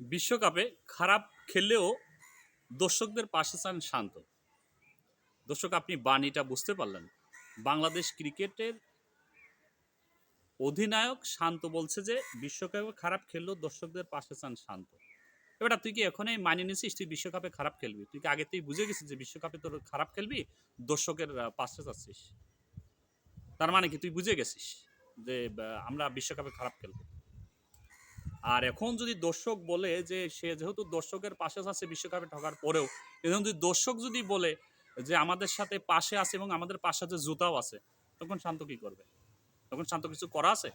বিশ্বকাপে খারাপ খেললেও দর্শকদের পাশে চান শান্ত। দর্শক, আপনি বাণীটা বুঝতে পারলেন। বাংলাদেশ ক্রিকেটের অধিনায়ক শান্ত বলছে যে, বিশ্বকাপে খারাপ খেললেও দর্শকদের পাশে চান শান্ত। এবার তুই কি এখনই মানিয়ে নিছিস তুই বিশ্বকাপে খারাপ খেলবি? তুই কি আগে তুই বুঝে গেছিস যে, বিশ্বকাপে তোর খারাপ খেলবি? দর্শকের পাশে যাচ্ছিস। তার মানে কি? তুই বুঝে গেছিস যে আমরা বিশ্বকাপে খারাপ খেলব। আর এখন যদি দর্শক বলে যে সে যেহেতু দর্শকের পাশে আছে বিশ্বকাপে ঠকার পরেও, এখন যদি দর্শক যদি বলে যে আমাদের সাথে পাশে আছে এবং আমাদের পাশে যে জুতাও আছে, তখন শান্ত কি করবে? তখন শান্ত কিছু করা আছে?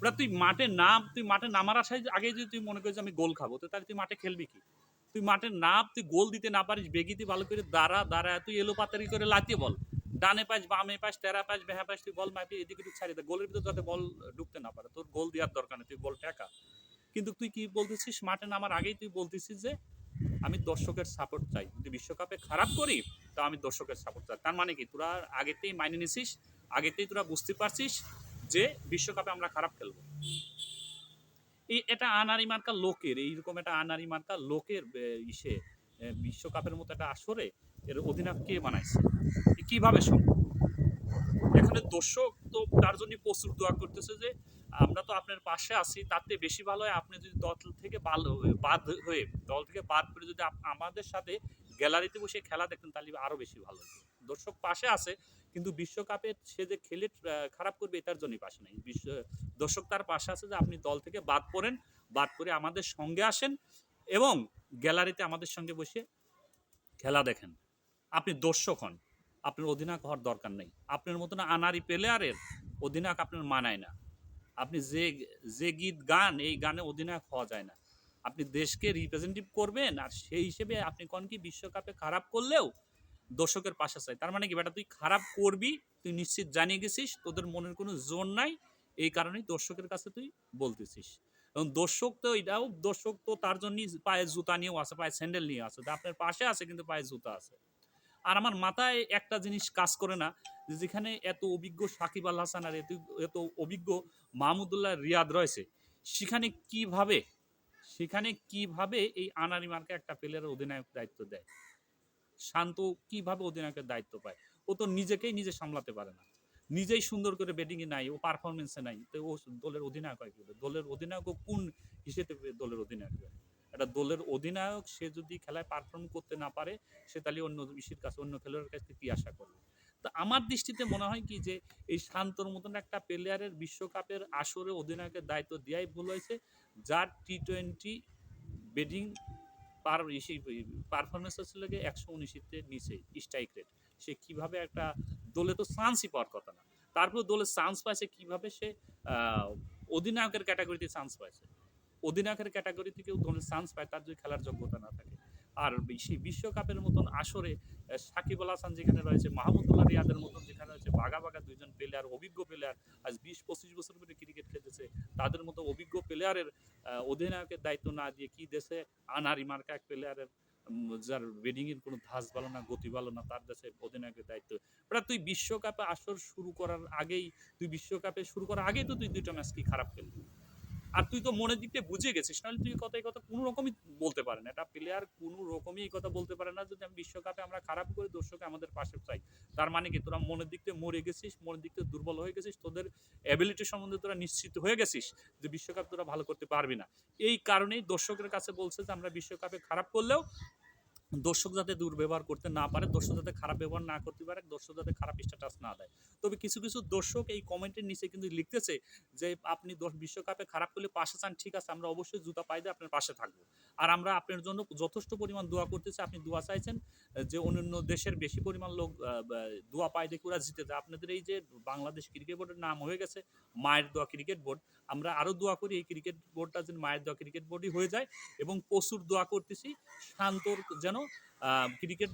ওরা তুই মাঠে নাম তুই মাঠে নামার আশায় আগে যদি তুই মনে করিস আমি গোল খাব, তো তাহলে তুই মাঠে খেলবি কি? তুই মাঠে নাম তুই গোল দিতে না পারিস, বেগিতে ভালো করে দাঁড়া দাঁড়া, তুই এলো পাতারি করে লাতিয়ে বল। ডানে পাশ, বামে পাশ, তেরা পাশ, বেহা পাশ, তুই বল মাপি, এদিকে একটু ছাড়িয়ে দে। গোলের ভিতর যাতে বল ঢুকতে না পারে। তোর গোল দেওয়ার দরকার নেই, তুই বল টেকা কিন্তু তুই কি বলতেছিস, মাঠে নামার আগেই তুই বলতেছিস যে, আমি দর্শকের সাপোর্ট চাই। যদি বিশ্বকাপে খারাপ করি, তা আমি দর্শকের সাপোর্ট চাই। তার মানে কি? তোরা আগেতেই মাইনে নিছিস আগেতেই তোরা বুঝতে পারছিস যে, বিশ্বকাপে আমরা খারাপ খেলব। এই এটা আনারি মার্কা লোকের, এইরকম একটা আনারি মার্কা লোকের ইসে। বিশ্বকাপের মতো একটা আসরে এর অধিনায়ক কে বানাইছে? কীভাবে সম্ভব? এখানে দর্শক তো তার জন্য প্রচুর দোয়া করতেছে যে, আমরা তো আপনার পাশে আছি, তাতে বেশি ভালো হয় আপনি যদি দল থেকে বাদ হয়ে দল থেকে বাদ করে যদি আমাদের সাথে গ্যালারিতে বসে খেলা দেখতেন, তাহলে আরও বেশি ভালো হতো। দর্শক পাশে আছে, কিন্তু বিশ্বকাপে সে যে খেলে খারাপ করবে, এটার জন্যই পাশে নেই। বিশ্ব, দর্শক তার পাশে আছে যে আপনি দল থেকে বাদ পড়েন, বাদ করে আমাদের সঙ্গে আসেন এবং গ্যালারিতে আমাদের সঙ্গে বসে খেলা দেখেন। আপনি দর্শক হন। আপনার অধিনায়ক হওয়ার দরকার নেই। আপনার মতন আনারি প্লেয়ারের অধিনায়ক আপনার মানায় না। আপনি যে যে গীত গান, এই গানে অধিনায়ক হওয়া যায় না। আপনি দেশকে রিপ্রেজেন্টেটিভ করবেন আর সেই হিসেবে আপনি কন কি বিশ্বকাপে খারাপ করলেও দর্শকের পাশে চাই। তার মানে কি বেটা, তুই খারাপ করবি, তুই নিশ্চিত জানিয়ে গেছিস, তোদের মনের কোনো জোর নাই, এই কারণেই দর্শকের কাছে তুই বলতেছিস। এবং দর্শক তো এটাও, দর্শক তো তার জন্যই পায়ে জুতা নিয়েও আছে পায়ে স্যান্ডেল নিয়ে আছে আপনার পাশে আছে কিন্তু পায়ে জুতা আছে। আর আমার মাথায় একটা জিনিস কাজ করে না যেখানে এত অভিজ্ঞ সাকিব আল হাসান আর এত এত অভিজ্ঞ মাহমুদুল্লাহ রিয়াদ রয়েছে, সেখানে কীভাবে সেখানে কীভাবে এই আনারি মার্কে একটা প্লেয়ারের অধিনায়ক দায়িত্ব দেয়? শান্ত কীভাবে অধিনায়কের দায়িত্ব পায়? ও তো নিজেকেই নিজে সামলাতে পারে না। নিজেই সুন্দর করে ব্যাটিংয়ে নাই, ও পারফরমেন্সে নাই, তো ও দলের অধিনায়ক হয় কি দলের অধিনায়ক কোন হিসেবে দলের অধিনায়ক হয়? একটা দলের অধিনায়ক, সে যদি খেলায় পারফর্ম করতে না পারে, সে তাহলে অন্য ইসির কাছে, অন্য খেলোয়াড়ের কাছ থেকে কি আশা করবে? তো আমার দৃষ্টিতে মনে হয় কি যে, এই শান্তর মতন একটা প্লেয়ারের বিশ্বকাপের আসরে অধিনায়কের দায়িত্ব দেওয়াই ভুল হয়েছে। যার T twenty batting per performance হচ্ছিল গিয়ে একশো উনিশিতে নিচে স্ট্রাইক রেট সে কীভাবে একটা দলে তো চান্সই পাওয়ার কথা না। তারপর দলে চান্স পাইছে কীভাবে সে অধিনায়কের ক্যাটাগরিতে চান্স পাইছে। অধিনায়কের ক্যাটাগরিতে কেউ দলে চান্স পায়, তার যদি খেলার যোগ্যতা না থাকে। আর সেই বিশ্বকাপের মতন আসরে সাকিব আল হাসান যেখানে রয়েছে, মাহমুদুল্লাহ রিয়াদের মতন যেখানে রয়েছে বাঘা বাঘা দুইজন প্লেয়ার অভিজ্ঞ প্লেয়ার আজ বিশ, পঁচিশ বছর ধরে ক্রিকেট খেলতেছে, তাদের মতো অভিজ্ঞ প্লেয়ারের অধিনায়কের দায়িত্ব না দিয়ে কি দেশে আনারি মার্কা এক প্লেয়ারের যার ব্যাটিং এর কোনো ধাস ভালো না, গতি ভালো না, তার দেশে অধিনায়কের দায়িত্ব। ওটা তুই বিশ্বকাপে আসর শুরু করার আগেই, তুই বিশ্বকাপে শুরু করার আগেই তো তুই দুইটা ম্যাচ কি খারাপ খেলবি আর তুই তো মনের দিক দিয়ে বুঝে গেছিস, নাহলে তুই কথা, এই কথা কোনো রকমই বলতে পারে না। একটা প্লেয়ার কোনো রকমই এই কথা বলতে পারে না, যদি আমি বিশ্বকাপে আমরা খারাপ করে দর্শকে আমাদের পাশে চাই। তার মানে কি, তোরা মনের দিক থেকে মরে গেছিস, মনের দিক থেকে দুর্বল হয়ে গেছিস, তোদের অ্যাবিলিটি সম্বন্ধে তোরা নিশ্চিত হয়ে গেছিস যে বিশ্বকাপ তোরা ভালো করতে পারবি না। এই কারণেই দর্শকের কাছে বলছে যে, আমরা বিশ্বকাপে খারাপ করলেও দর্শক যাতে দুর্ব্যবহার করতে না পারে, দর্শক যাতে খারাপ ব্যবহার না করতে পারে, দর্শক যাতে খারাপ স্ট্যাটাস না দেয়। তবে কিছু কিছু দর্শক এই কমেন্টের নিচে কিন্তু লিখতেছে যে, আপনি বিশ্বকাপে খারাপ করলে পাশে চান, ঠিক আছে, আমরা অবশ্যই জুতা পাই দিয়ে আপনার পাশে থাকব। আর আমরা আপনার জন্য যথেষ্ট পরিমাণ দোয়া করতেছি আপনি দোয়া চাইছেন যে, অন্যান্য দেশের বেশি পরিমাণ লোক দোয়া পায় দেখে ওরা জিতে যায়। আপনাদের এই যে বাংলাদেশ ক্রিকেট বোর্ডের নাম হয়ে গেছে, মায়ের দোয়া ক্রিকেট বোর্ড আমরা আরও দোয়া করি, এই ক্রিকেট বোর্ডটা যেন মায়ের দোয়া ক্রিকেট বোর্ডই হয়ে যায় এবং প্রচুর দোয়া করতেছি, শান্তর যেন ক্রিকেট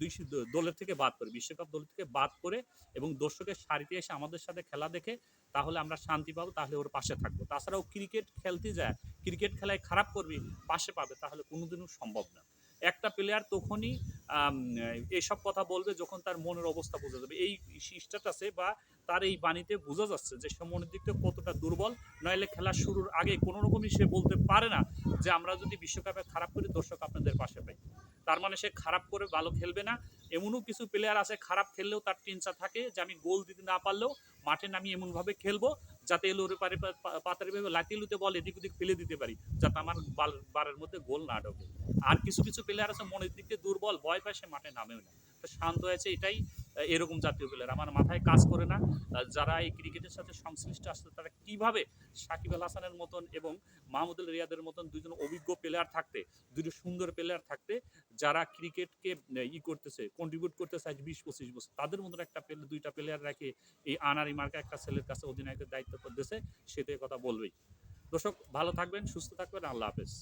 দুই দলের থেকে বাদ করে বিশ্বকাপ দল থেকে বাদ করে এবং দর্শকের সারিতে এসে আমাদের সাথে খেলা দেখে তাহলে আমরা শান্তি পাবো তাহলে ওর পাশে থাকব। তাছাড়াও ক্রিকেট খেলতে যায় ক্রিকেট খেলায় খারাপ করবি পাশে পাবে তাহলে কোনোদিনও সম্ভব না। একটা প্লেয়ার তখনই আম, এইসব কথা বলবে যখন তার মনের অবস্থা বোঝা যাবে। এই স্ট্যাটাসে বা তার এই বাণীতে বোঝা যাচ্ছে যে সে মনের দিক থেকে কতটা দুর্বল নইলে খেলা শুরুর আগে কোনো রকমই সে বলতে পারে না যে আমরা যদি বিশ্বকাপে খারাপ করি দর্শক আপনাদের পাশে পাই। তার মানে সে খারাপ করে ভালো খেলবে না। এমনও কিছু প্লেয়ার আছে খারাপ খেললেও তার টেনশন থাকে যে আমি গোল দিতে না পারলেও মাঠে নামি এমনভাবে খেলব যাতে এলোরে পারে পাতারিভাবে লাতিয়ে লুতে বল এদিক ওদিক ফেলে দিতে পারি, যাতে আমার বারের মধ্যে গোল না ঢোকে। আর কিছু কিছু প্লেয়ার আছে মনের দিক দিয়ে দুর্বল, ভয় পায় সে মাঠে নামেও না। শান্ত হয়েছে এটাই। এরকম জাতীয় প্লেয়ার আমার মাথায় কাজ করে না যারা এই ক্রিকেটের সাথে সংশ্লিষ্ট আসছে তারা কীভাবে সাকিব আল হাসানের মতন এবং মাহমুদুল রিয়াদের মতন দুজন অভিজ্ঞ প্লেয়ার থাকতে দুটো সুন্দর প্লেয়ার থাকতে, যারা ক্রিকেটকে ই করতেছে কন্ট্রিবিউট করতেছে আজ বিশ, পঁচিশ বছর, তাদের মতন একটা দুইটা প্লেয়ার রাখে এই আনারি মার্কা একটা ছেলের কাছে অধিনায়কের দায়িত্ব করতেছে সেটাই কথা বলবেই। দর্শক, ভালো থাকবেন, সুস্থ থাকবেন, আল্লাহ হাফেজ।